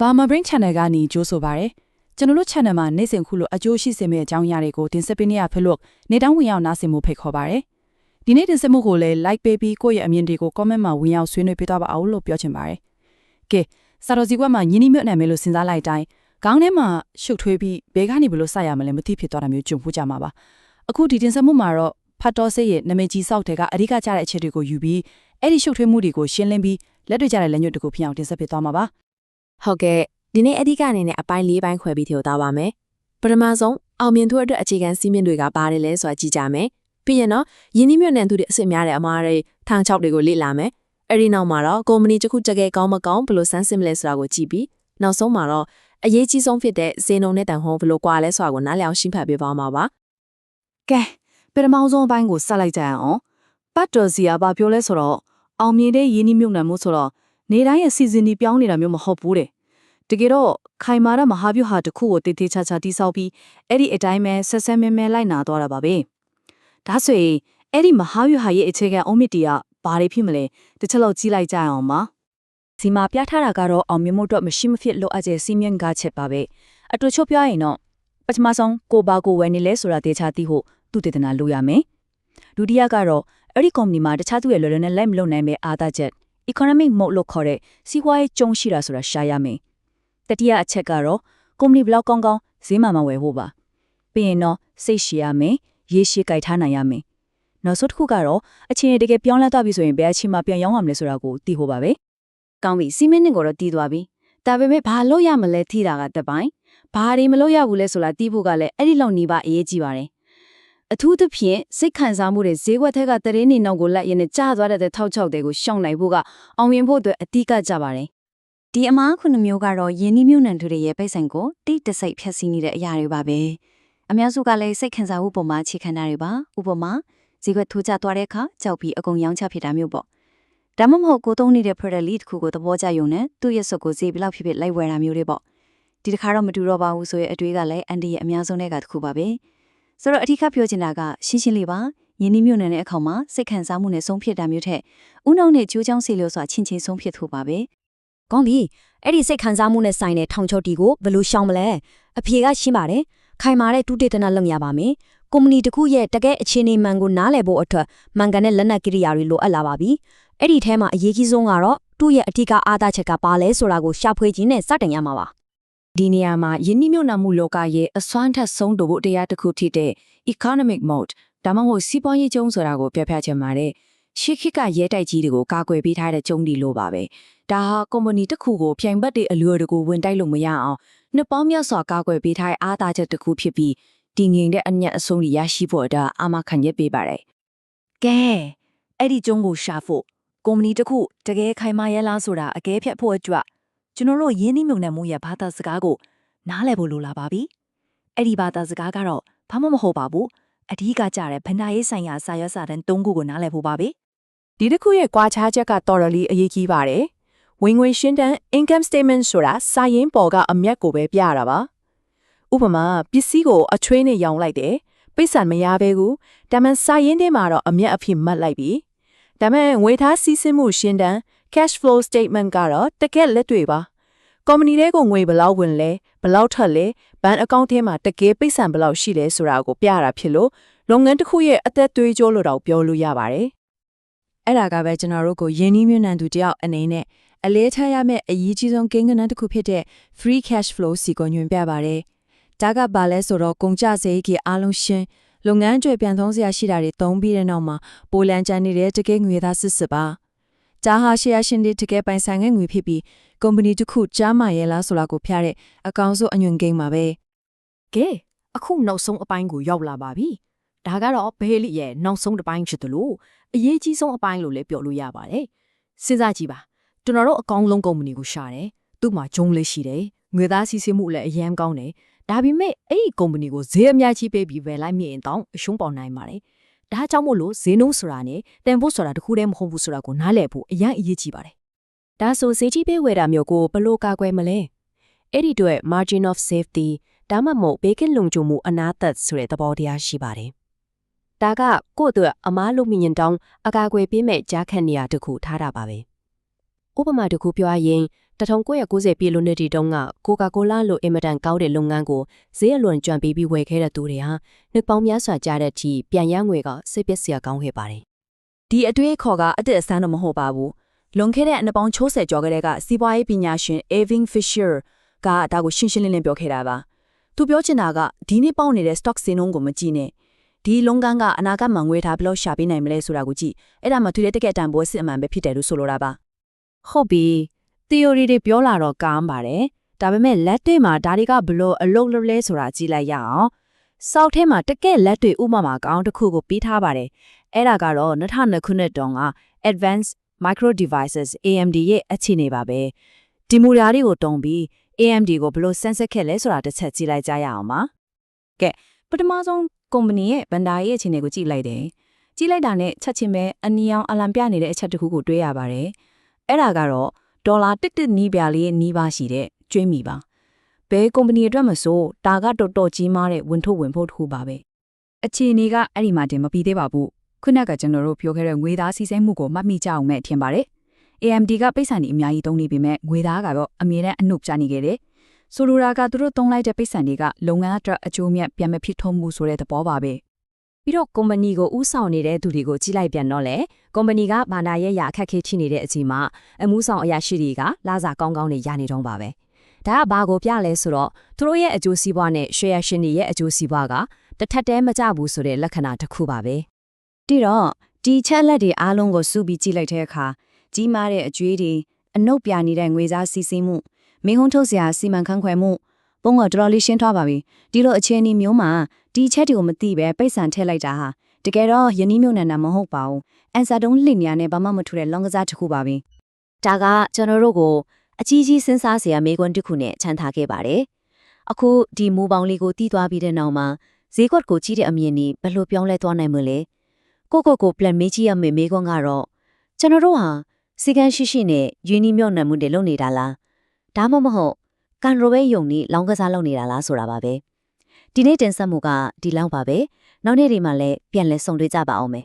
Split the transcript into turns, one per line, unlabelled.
ဘာမ brain channel ကနေကြိုးဆိုပါရယ်ကျွန်တော်တို့ channel မှာနေ့စဉ်ခုလိုအကျိုးရှိစေမယ့်အကြောင်းအရာတွေကိုတင်ဆက်ပေးနေရဖြစ်လို့နေတောင်းဝင်ရောက်နားဆင်မှုဖိတ်ခေါ်ပါရယ်ဒီနေ့တင်ဆက်မှုကိုလည်း like ပေးပြီးကိုယ့်ရဲ့အမြင်တွေကို comment မှာဝင်ရောက်ဆွေးနွေးပေးတော့ပါအောင်လို့ပြောချင်ပါရယ်ကဲစာတော်စီကွက်မှာယင်းနှိမ့်မြတ်နိုင်မယ်လို့စဉ်းစားလိုက်တိုင်းခေါင်းထဲမှာရှုပ်ထွေးပြီးဘဲကနေဘယ်လိုစရမလဲမသိဖြစ်သွားတာမျိုးကြုံဖို့ကြမှာပါအခုဒီတင်ဆက်မှုမှာတော့ဖတ်တော်စိတ်ရဲ့နာမည်ကြီးစောက်တွေကအဓိကကျတဲ့အချက်တွေကိုယူပြီးအဲ့ဒီရှုပ်ထွေးမှုတွေကိုရှင်းလင်းပြီးလက်တွေ့ကျတဲ့လက်ညွတ်တစ်ခုဖြစ်အောင်တင်ဆက်ပေးသွားမှာပါ
ဟုတ်ကဲ့ဒီနေ့အဓိကအနေနဲ့အပိုင်း၄ပိုင်းခွဲပြီးထည့်သွားပါမယ်ပထမဆုံးအောင်မြင်သူအတွက်အခြေခံစည်းမျဉ်းတွေကဘာတွေလဲဆိုတာကြည့်ကြမယ်ပြီးရင်တော့ယင်းနှိမ့်မြတ်နယ်သူတွေအစ်စ်များတဲ့အမားတွေထောင်ချောက်တွေကိုလေ့လာမယ်အဲ့ဒီနောက်မှာတော့ကုမ္ပဏီတစ်ခုတကယ်ကောင်းမကောင်းဘယ်လိုစမ်းစစ်မလဲဆိုတာကိုကြည့်ပြီးနောက်ဆုံးမှာတော့အရေးကြီးဆုံးဖြစ်တဲ့ဇေနုံနဲ့တန်ဟုံးဘယ်လိုကွာလဲဆိုတာကိုနားလည်အောင်ရှင်းပြပေးပါမှာပါ
ကဲပထမဆုံးအပိုင်းကိုစလိုက်ကြရအောင်ပတ်တော်စီကဘာပြောလဲဆိုတော့အောင်မြင်တဲ့ယင်းနှိမြုပ်နှံမှုဆိုတော့ နေတိုင်းရဲ့စီစဉ်ဒီပြောင်းနေတာမျိုးမဟုတ်ဘူးတဲ့တကယ်တော့ခိုင်မာတဲ့မဟာဗျူဟာတစ်ခုကိုတည်တည်ချာချာတိဆောက်ပြီးအဲ့ဒီအတိုင်းပဲဆက်ဆက်မဲမဲလိုက်နာသွားတာပါပဲဒါဆိုရင်အဲ့ဒီမဟာဗျူဟာရဲ့အခြေခံအုံးမြစ်တီကဘာတွေဖြစ်မလဲတစ်ချက်လောက်ကြည့်လိုက်ကြရအောင်ပါ
စီမာပြထားတာကတော့အောင်မြင်မှုတော့မရှိမဖြစ်လိုအပ်တဲ့စီမင်းကားချက်ပါပဲအတူချုပ်ပြောရရင်တော့ပထမဆုံးကိုဘာကိုဝယ်နေလဲဆိုတာတေချာသိဖို့သူတည်တနာလိုရမယ်ဒုတိယကတော့အဲ့ဒီကုမ္ပဏီမှာတခြားသူရဲ့လွယ်လွယ်နဲ့လိုက်မလုပ်နိုင်ပဲအားသာချက် economic mode လို့ခေါ်တဲ့စီးပွားရေးကျုံရှိတာဆိုတာရှားရမယ်တတိယအချက်ကတော့ကုမ္ပဏီဘယ်လောက်ကောင်းကောင်းဈေးမှမဝယ်ဖို့ပါပြီးရင်တော့စိတ်ရှည်ရမယ်ရေရှည်ကြိုက်ထားနိုင်ရမယ်နောက်ဆုံးတစ်ခုကတော့အချင်းတကယ်ပြောင်းလဲသွားပြီဆိုရင်ဘယ်အချိန်မှပြန်ရောင်းရမလဲဆိုတာကိုသိဖို့ပါပဲ
ကောင်းပြီစီမင်းနစ်ကိုတော့တီးသွားပြီဒါပေမဲ့ဘာလို့ရမလဲထိတာကတစ်ပိုင်းဘာတွေမလို့ရဘူးလဲဆိုတာတီးဖို့ကလည်းအဲ့ဒီလောက်နေပါအရေးကြီးပါတယ် အထူးသဖြင့်စိတ်ခံစားမှုတွေဈေးကွက်ထက်ကတရင်နေနောက်ကိုလက်ရင်းနဲ့ကြားသွားတဲ့ထောက်ချောက်တွေကိုရှောင်နိုင်ဖို့ကအောင်မြင်ဖို့အတွက်အတိကကြပါတယ်
ဒီအမားခုနှစ်မျိုးကတော့ယင်းနှိမ့်မြုံနှံသူတွေရဲ့ပိတ်ဆိုင်ကိုတိတဆိတ်ဖြတ်စည်းနေတဲ့အရာတွေပါပဲအများစုကလည်းစိတ်ခံစားမှုပုံမှာအခြေခံတာတွေပါဥပမာဈေးကွက်ထိုးကျသွားတဲ့အခါကြောက်ပြီးအကုန်ရောင်းချဖြစ်တာမျိုးပေါ့ဒါမှမဟုတ်ကိုသုံးနေတဲ့ product lead တစ်ခုကိုသဘောကျယုံနဲ့သူ့ရဲ့စုပ်ကိုဈေးဘယ်လောက်ဖြစ်ဖြစ်လိုက်ဝယ်တာမျိုးတွေပေါ့ဒီတစ်ခါတော့မတူတော့ပါဘူးဆိုရဲ့အတွေးကလည်းအန်ဒီရဲ့အများဆုံးတဲ့ကတစ်ခုပါပဲ ဆိုတော့အထူးပြောချင်တာကရှင်းရှင်းလေးပါယင်းနှိမ့်မြုံနှံတဲ့အခါမှာစိတ်ခံစားမှုနဲ့ဆုံးဖြတ်တာမျိုးထက်ဥနှောင်းနဲ့ကြိုးချောင်းစီလို့ဆိုတာချင်းချင်းဆုံးဖြတ်ထို့ပါပဲ
ကောင်းပြီအဲ့ဒီစိတ်ခံစားမှုနဲ့ဆိုင်တဲ့ထောင်ချောက်တီကိုဘယ်လိုရှောင်မလဲအဖြေကရှင်းပါတယ်ခိုင်မာတဲ့တူတေသနာလုပ်ရပါမယ်ကုမ္ပဏီတစ်ခုရဲ့တကယ်အခြေအနေမှန်ကိုနားလည်ဖို့အတွက်မှန်ကန်တဲ့လက်နက်ကိရိယာတွေလိုအပ်လာပါပြီအဲ့ဒီထဲမှာအရေးကြီးဆုံးကတော့သူ့ရဲ့အထူးအားသာချက်ကပါလဲဆိုတာကိုရှာဖွေခြင်းနဲ့စတင်ရမှာပါ
ဒီနေရာမှာယင်းနှိမ့်မြတ်နှံမှုလောကရဲ့အစွမ်းထက်ဆုံးတို့ဖို့တရားတစ်ခုဖြစ်တဲ့ economic mode ဒါမှမဟုတ်စီးပွားရေးကျုံဆိုတာကိုပြပြချင်ပါတယ်ရှေ့ခေတ်ကရဲတိုက်ကြီးတွေကိုကာကွယ်ပေးထားတဲ့ကျုံဒီလိုပါပဲဒါဟာကုမ္ပဏီတစ်ခုကိုပြိုင်ဘက်တွေအလွယ်တကူဝင်တိုက်လို့မရအောင်နှစ်ပေါင်းများစွာကာကွယ်ပေးထားတဲ့အားသာချက်တစ်ခုဖြစ်ပြီးတည်ငြိမ်တဲ့အညက်အဆုံးတွေရရှိဖို့အတွက်အာမခံရပေးပါတယ်
ကဲအဲ့ဒီကျုံးကိုရှာဖို့ကုမ္ပဏီတစ်ခုတကယ်ခိုင်မာရဲလားဆိုတာအကဲဖြတ်ဖို့အတွက် ကျွန်တော်တို့ယင်းနှိမ့်မြုံနှံမှုရဲ့ဘာသာစကားကိုနားလည်ဖို့လိုလာပါပြီအဲ့ဒီဘာသာစကားကတော့ဘာမှမဟုတ်ပါဘူးအဓိကကြတဲ့ဗန္ဒာရေးဆိုင်ရာစာရွက်စာတမ်း၃ခုကိုနားလည်ဖို့ပါပဲ
ဒီတစ်ခုရဲ့ကွာခြားချက်ကတော်တော်လေးအရေးကြီးပါတယ်ဝင်ငွေရှင်းတန်း income statement ဆိုတာစာရင်းပေါ်ကအမျက်ကိုပဲပြရတာပါဥပမာပစ္စည်းကိုအချွေးနဲ့ရောင်းလိုက်တယ်ပိတ်ဆန်မရပဲကူဒါမှစာရင်းထဲမှာတော့အမျက်အဖြစ်မှတ်လိုက်ပြီဒါမှငွေသားစီးဆင်းမှုရှင်းတန်း cash flow statement ကတော့တကက်လက်တွေပါကုမ္ပဏီတွေကငွေဘယ်လောက်ဝင်လဲဘယ်လောက်ထွက်လဲဘဏ်အကောင့်ထဲမှာတကယ်ပိတ်ဆန်ဘယ်လောက်ရှိလဲဆိုတာကိုပြရတာဖြစ်လို့လုပ်ငန်းတစ်ခုရဲ့အသက်သွေးကြောလို့တော့ပြောလို့ရပါတယ်
အဲ့ဒါကပဲကျွန်တော်တို့ကိုယင်းနှီးမြှုပ်နှံသူတယောက်အနေနဲ့အလေးထားရမယ့်အရေးကြီးဆုံးကိန်းဂဏန်းတစ်ခုဖြစ်တဲ့ free cash flow စီကိုညွှန်ပြပါတယ်။ဒါကဘာလဲဆိုတော့ကုန်ကျစရိတ်ကြီးအားလုံးရှင်းလုပ်ငန်းကျွေပြန်သုံးစရာရှိတာတွေသုံးပြီးတဲ့နောက်မှာပိုလန်ကျန်နေတဲ့တကယ်ငွေသားစစ်စစ်ပါ။ ဒါဟာရှယ်ယာရှင်တွေတကယ်ပိုင်ဆိုင်တဲ့ငွေဖြစ်ပြီးကုမ္ပဏီတစ်ခုကြားမှရဲလားဆိုတာကိုဖျားတဲ့အကောင်ဆုံးအညွန်ကိန်းပါပဲ။
ကဲအခုနောက်ဆုံးအပိုင်းကိုရောက်လာပါပြီဒါကတော့ဘေးလီရဲ့နောက်ဆုံးတစ်ပိုင်းဖြစ်တယ်လို့အရေးကြီးဆုံးအပိုင်းလို့လည်းပြောလို့ရပါတယ်စဉ်းစားကြည့်ပါကျွန်တော်တို့အကောင်းဆုံးကုမ္ပဏီကိုရှာတယ်သူ့မှာဂျုံလေးရှိတယ်ငွေသားစီးဆင်းမှုလည်းအရန်ကောင်းတယ်ဒါပေမဲ့အဲ့ဒီကုမ္ပဏီကိုဈေးအများကြီးပေးပြီးဝယ်လိုက်မိရင်တောင်အရှုံးပေါနိုင်ပါတယ် ဒါကြောင့်မို့လို့ဈေးနှုန်းဆိုတာနဲ့တန်ဖိုးဆိုတာတခုတည်းမဟုတ်ဘူးဆိုတာကိုနားလည်ဖို့အရန်အရေးကြီးပါတယ်
ဒါဆိုဈေးကြီးပေးဝယ်တာမျိုးကိုဘယ်လို့ကာကွယ်မလဲအဲ့ဒီအတွက် margin of safety ဒါမှမဟုတ်ဘေးကင်းလုံခြုံမှုအနာသက်ဆိုတဲ့သဘောတရားရှိပါတယ်ဒါကကိုယ့်အတွက်အမားလို့မြင်တောင်းအကာအကွယ်ပေးမဲ့ကြားခန့်နေရတစ်ခုထားတာပါပဲဥပမာတစ်ခုပြောရရင် 1990ပြည်လွန်နှစ်တီတုန်းကကိုကာကိုလာလိုအင်မတန်ကောင်းတဲ့လုပ်ငန်းကိုဈေးအလွန်ကြံပြီးပြီးဝယ်ခဲ့တဲ့သူတွေဟာနှစ်ပေါင်းများစွာကြာတဲ့အထိပြန်ရငွေကစိတ်ပျက်စရာကောင်းခဲ့ပါတယ်
ဒီအတွေ့အခေါ်ကအစ်စ်အစမ်းတော့မဟုတ်ပါဘူးလွန်ခဲ့တဲ့အနှစ်ပေါင်း60ကျော်ကလေးကစီးပွားရေးပညာရှင် Evin Fisher ကဒါကိုရှင်းရှင်းလင်းလင်းပြောခဲ့တာပါသူပြောချင်တာကဒီနေ့ပေါက်နေတဲ့ stock စင်းလုံးကိုမကြည့်နဲ့ဒီလုံကန်းကအနာဂတ်မှာငွေထားဘယ်လောက်ရှာပေးနိုင်မလဲဆိုတာကိုကြည့်အဲ့ဒါမှသူတဲ့တကယ်တန်ဖိုးစစ်အမှန်ပဲဖြစ်တယ်လို့ဆိုလိုတာပါ
ဟုတ်ပြီ theory တွေပြောလာတော့ကောင်းပါတယ်ဒါပေမဲ့လက်တွေ့မှာဒါတွေကဘလို့အလုပ်လုပ်လဲဆိုတာကြည့်လိုက်ရအောင်စောက်ထဲမှာတကယ်လက်တွေ့ဥပမာကောင်းတစ်ခုကိုပြီးထားပါတယ်အဲ့ဒါကတော့2002ခုနှစ်တုန်းက Advanced Micro Devices AMD ရဲ့အခြေအနေပါပဲဒီမူရာတွေကိုတုံးပြီး AMD ကိုဘလို့ဆန်းဆက်ခဲ့လဲဆိုတာတစ်ချက်ကြည့်လိုက်ကြရအောင်ပါ
ပထမဆုံးကုမ္ပဏီရဲ့ဗန်ဒါရဲ့အခြေအနေကိုကြည့်လိုက်တယ်ကြည့်လိုက်တာနဲ့ချက်ချင်းပဲအနီအောင်အလံပြနေတဲ့အချက်တစ်ခုကိုတွေးရပါတယ်အဲ့ဒါကတော့ ဒေါ်လာတစ်တစ်နီးပြားလေးနီးပါးရှိတဲ့ကျွေးမီပါဘယ်ကုမ္ပဏီအတွက်မဆိုဒါကတော်တော်ကြီးမားတဲ့ဝင်ထုတ်ဝင်ဖို့တစ်ခုပါပဲအခြေအနေကအဲ့ဒီမှာတင်မပြီးသေးပါဘူးခုနကကျွန်တော်တို့ပြောခဲ့တဲ့ငွေသားစီးစိမ်မှုကိုမှတ်မိကြအောင်မဲ့ထင်ပါတယ် AMD ကပိတ်ဆန်ဒီအများကြီးသုံးနေပေမဲ့ငွေသားကတော့အမြဲတမ်းအနှုတ်ပြနေခဲ့တယ်ဆိုလိုတာကသူတို့သုံးလိုက်တဲ့ပိတ်ဆန်တွေကလုပ်ငန်းအတွက်အကျိုးမြတ်ပြန်မဖြစ်ထုံးမှုဆိုတဲ့သဘောပါပဲ
ပြီးတော့ကုမ္ပဏီကိုဥဆောင်နေတဲ့သူတွေကိုကြီးလိုက်ပြန်တော့လေကုမ္ပဏီကဘာနာရဲ့ရအခက်ခဲချိနေတဲ့အချိန်မှာအမှုဆောင်အရာရှိတွေကလာစာကောင်းကောင်းနေရနေတော့ပါပဲဒါကဘာကိုပြလဲဆိုတော့သူတို့ရဲ့အကျိုးစီးပွားနဲ့ share ရှင်တွေရဲ့အကျိုးစီးပွားကတစ်ထက်တည်းမကြဘူးဆိုတဲ့လက္ခဏာတစ်ခုပါပဲ
တိတော့ဒီချက်လက်တွေအားလုံးကိုစုပြီးကြည့်လိုက်တဲ့အခါကြီးမားတဲ့အကျွေးတွေအနှုတ်ပြနေတဲ့ငွေစားစီးဆင်းမှုမင်းဟုံးထုတ်စရာစီမံခန့်ခွဲမှု ပုံကတော်တော်လေးရှင်းထားပါပြီဒီလိုအခြေအနေမျိုးမှာဒီချက်တွေကိုမသိပဲပိတ်ဆန်ထည့်လိုက်တာဟာတကယ်တော့ယနီးမြုံနံတာမဟုတ်ပါဘူးအန်ဆာတုံးလှစ်ညာနဲ့ဘာမှမထူတဲ့လောင်ကစားတစ်ခုပါပဲ
ဒါကကျွန်တော်တို့ကိုအကြီးကြီးစဉ်းစားစရာမေးခွန်းတစ်ခုနဲ့ချန်ထားခဲ့ပါတယ်အခုဒီမူပေါင်းလေးကိုတီးသွားပြီးတဲ့နောက်မှာဈေးကွက်ကိုကြီးတဲ့အမြင်นี่ဘယ်လိုပြောင်းလဲသွားနိုင်မလဲကိုကိုကို plan မေးကြည့်ရမယ့်မေးခွန်းကတော့ကျွန်တော်တို့ဟာစီကန်းရှိရှိနဲ့ယင်းနီမြော့နှံမှုတွေလုပ်နေတာလားဒါမှမဟုတ် ကန်ရိုဘဲယုံนี่လောင်းကစားလုပ်နေတာလားဆိုတာပါပဲဒီနေ့တင်ဆက်မှုကဒီလောက်ပါပဲနောက်နေ့ဒီမှာလည်းပြန်လဲဆုံတွေ့ကြပါအောင်မယ်